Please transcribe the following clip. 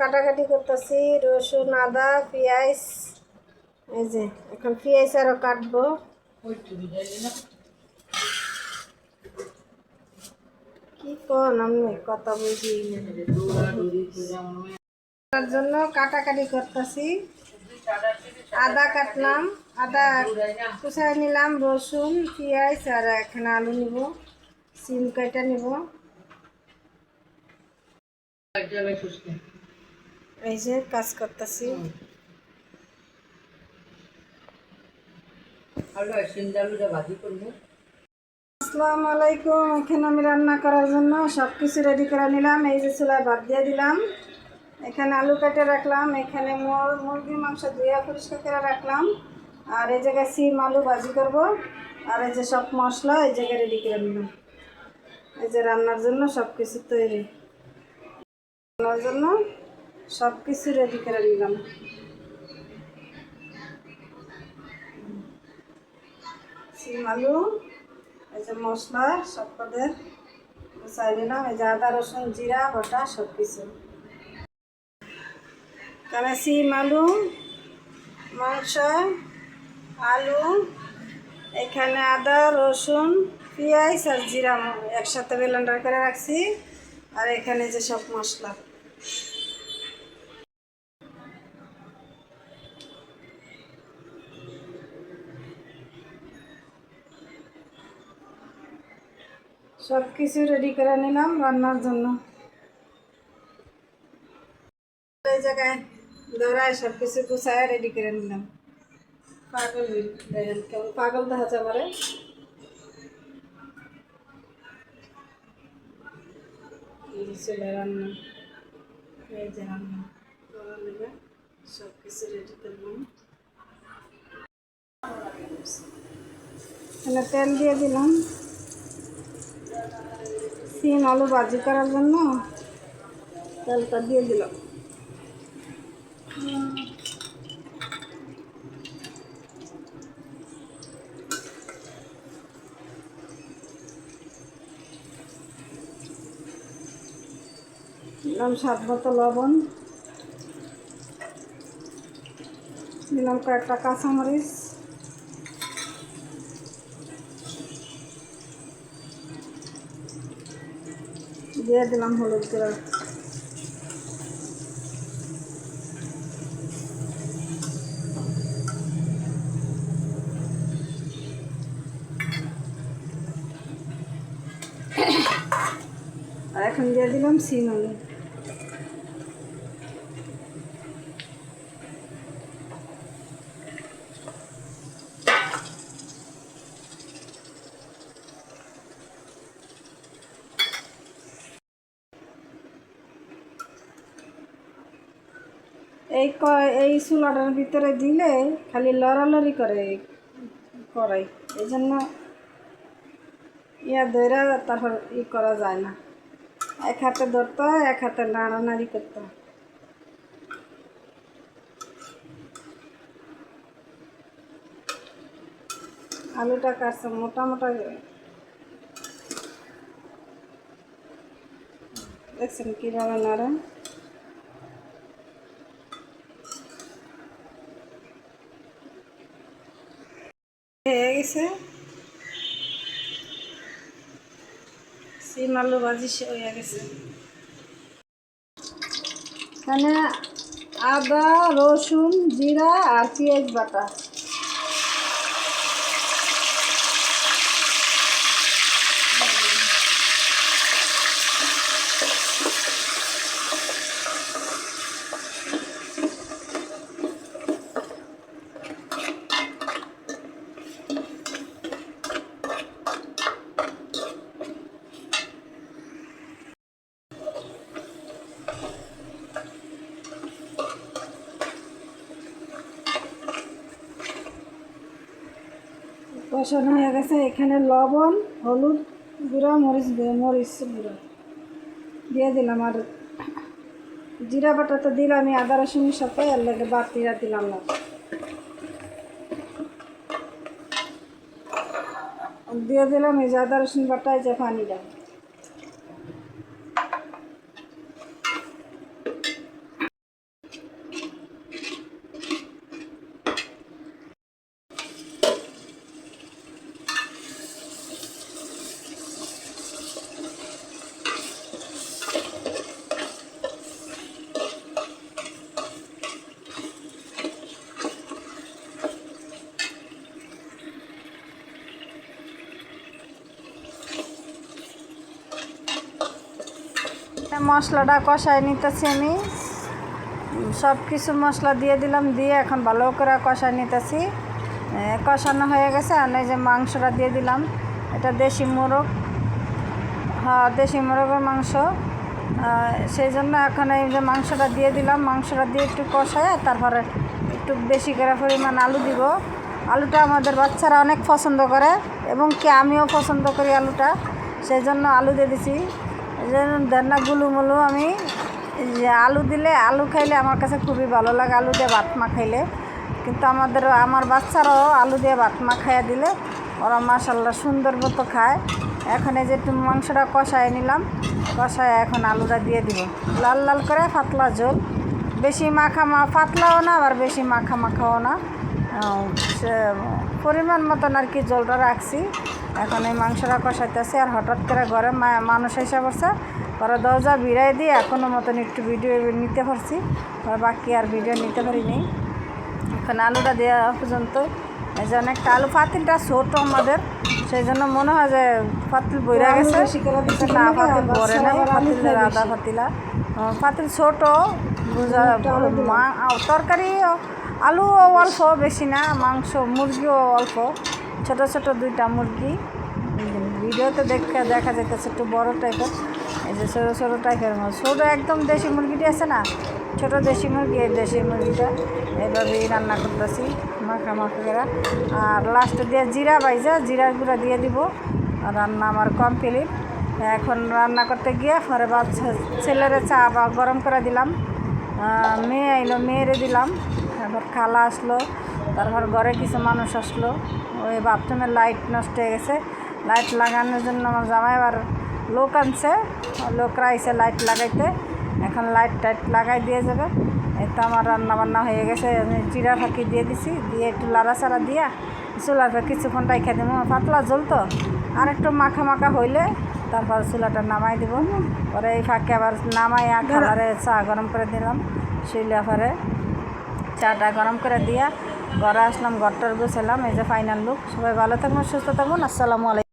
কাটাকাটি করতেছি, রসুন, আদা, পেঁয়াজ, এই যে, এখন পেঁয়াজ আরও কাটবো। কি কন আমি কথা বুঝি। তার জন্য কাটাকাটি করতেছি। আদা কাটলাম, আদা কুচাই নিলাম, রসুন, পেঁয়াজ, আর এখানে আলু নিব, সিম কাটা নিব। এই যে কাজ করতেছি। আসসালামু আলাইকুম এখানে আমি রান্না করার জন্য সব কিছু রেডি করে নিলাম। এই যে চুলায় ভাত দিয়ে দিলাম। এখানে আলু কেটে রাখলাম। এখানে মুর- মুরগির মাংস ধুয়ে পরিষ্কার করে রাখলাম। আর এই জায়গায় সিম আলু ভাজি করব। আর এই যে সব মশলা এই জায়গায় রেডি করে নিলাম। এই যে রান্নার জন্য সব কিছু তৈরি। রান্নার জন্য সব কিছু রেডি করে নিলাম। সিম, আলু, এই যে মশলা, সব পদের গুছাই নিলাম, এই যে আদা, রসুন, জিরা গোটা সব কিছু। তাহলে সিম, আলু, মাংস, আলু, এখানে আদা, রসুন, পেঁয়াজ আর জিরা একসাথে ব্লেন্ডার করে রাখছি। আর এখানে যে সব মশলা। সব কিছু রেডি করে নিলাম রান্নার জন্য। এই ধরায় সব কিছু গুছায় রেডি করে নিলাম। পাগল দেখেন কেমন পাগল দেখা যায় পারে রান্না। এই সব কিছু রেডি করলাম তেল দিয়ে দিলাম। সিম আলু ভাজি করার জন্য তেলটা দিয়ে দিলাম দিলাম স্বাদ মতো লবণ। দিলাম কয়েকটা কাঁচামরিচ। দিয়ে দিলাম হলুদ গুঁড়া। আর এখন দিয়ে দিলাম সিম এই ক- এই চুলাটার ভিতরে দিলে খালি লড়ালড়ি করে করাই এই জন্য ইয়া ধরে তারপর ই করা যায় না। এক হাতে ধরতে হয়, এক হাতে নাড়ানাড়ি করতে হয়। আলুটা কাটছে, মোটা মোটা দেখছেন কীভাবে নাড়ে হয়ে গেছে সিম আলু ভাজি হয়ে গেছে। এখানে আদা রসুন জিরা আর পেঁয়াজ বাটা কষানো হয়ে গেছে। এখানে লবণ, হলুদ গুঁড়া, মরিচ মরিচ গুঁড়ো দিয়ে দিলাম। আর জিরা বাটা তো দিলামই আদা, রসুনের সাথে, এর লেগে বাতিরা দিলাম না দিয়ে দিলাম এই যে আদা, রসুন বাটা, এই যে পানিটা। মশলাটা কষায় নিতেছি আমি। সব কিছু মশলা দিয়ে দিলাম, দিয়ে এখন ভালো করে কষায় নিতেছি। কষানো হয়ে গেছে, আর এই যে মাংসটা দিয়ে দিলাম। এটা দেশি মোরগ। হ্যাঁ দেশি মোরগের মাংস। সেই জন্য এখন এই যে মাংসটা দিয়ে দিলাম, মাংসটা দিয়ে একটু কষায়, তারপরে একটু বেশি করে পরিমাণ আলু দিব। আলুটা আমাদের বাচ্চারা অনেক পছন্দ করে, এবং কি আমিও পছন্দ করি আলুটা। সেই জন্য আলু দিয়ে দিছি। দেন গুলুমুলু আমি আলু দিলে, আলু খাইলে আমার কাছে খুবই ভালো লাগে, আলু দিয়ে ভাত মা খাইলে। কিন্তু আমাদের, আমার বাচ্চারাও আলু দিয়ে ভাত মা খাইয়া দিলে, ওরা মাসাল্লাহ সুন্দর মতো খায়। এখন এই যে মাংসটা কষায় নিলাম, কষায় এখন আলুটা দিয়ে দিব। লাল লাল করে পাতলা ঝোল। বেশি মাখা মা, পাতলাও না, আবার বেশি মাখা মাখাও না। পরিমাণ মতন আর কি জলটা রাখছি। এখন এই মাংসটা কষাইতেছে আর হঠাৎ করে ঘরে মা- মানুষ এসে পড়ছে। পরে দরজা বিড়াই দিয়ে এখনও মতন একটু ভিডিও নিতে পারছি। আর বাকি আর ভিডিও নিতে পারিনি। এখন আলুটা দেওয়া পর্যন্ত। এই যে অনেকটা আলু পাতিলটা ছোট আমাদের। সেই জন্য মনে হয় যে পাতিল বইরা গেছে। না পাতিল নাই পাতিলের আদা পাতিলা। পাতিল ছোট বুঝা মা তরকারি আলু অল্প বেশি না মাংস মুরগিও অল্প। ছোট ছোট দুইটা মুরগি। ভিডিওতে দেখে দেখা যাইতেছে একটু বড় টাইপের এই যে ছোটো ছোটো টাইপের ছোটো একদম দেশি মুরগিটি আছে না? ছোট দেশি মুরগি, এই দেশি মুরগিটা। এভাবেই রান্না করতেছি মাখা মাখা আর লাস্টে দিয়ে জিরা বাইজা জিরার গুঁড়া দিয়ে দিব। রান্না আমার কমপ্লিট এখন রান্না করতে গিয়ে পরে বাচ্চা, ছেলেরে চা বা গরম করে দিলাম। মেয়ে আইলো, মেয়েরে দিলাম। তারপর খালা আসলো। তারপর ঘরে কিছু মানুষ আসলো। ওই বাথরুমের লাইট নষ্ট হয়ে গেছে। লাইট লাগানোর জন্য আমার জামাই আবার লোক আনছে। লোকরা আইসে লাইট লাগাইতে। এখন লাইট টাইট লাগাই দিয়ে যাবে। এই তো আমার রান্না বান্না হয়ে গেছে। আমি জিরা ফাঁকি দিয়ে দিছি। দিয়ে একটু লাড়াচাড়া দিয়া পর কিছুক্ষণ রাইখা দিব। পাতলা জল তো। আর একটু মাখা মাখা হইলে তারপর চুলাটা নামাই দিব। পরে এই ফাঁকে আবার নামাইয়া খাবারে চা গরম করে দিলাম। শুইলা পরে চাটা গরম করে দিয়া ঘরে আসলাম, ঘরটার বসেলাম এই যে ফাইনাল লুক সবাই ভালো থাকবেন, সুস্থ থাকবেন। আসসালামু আলাইকুম।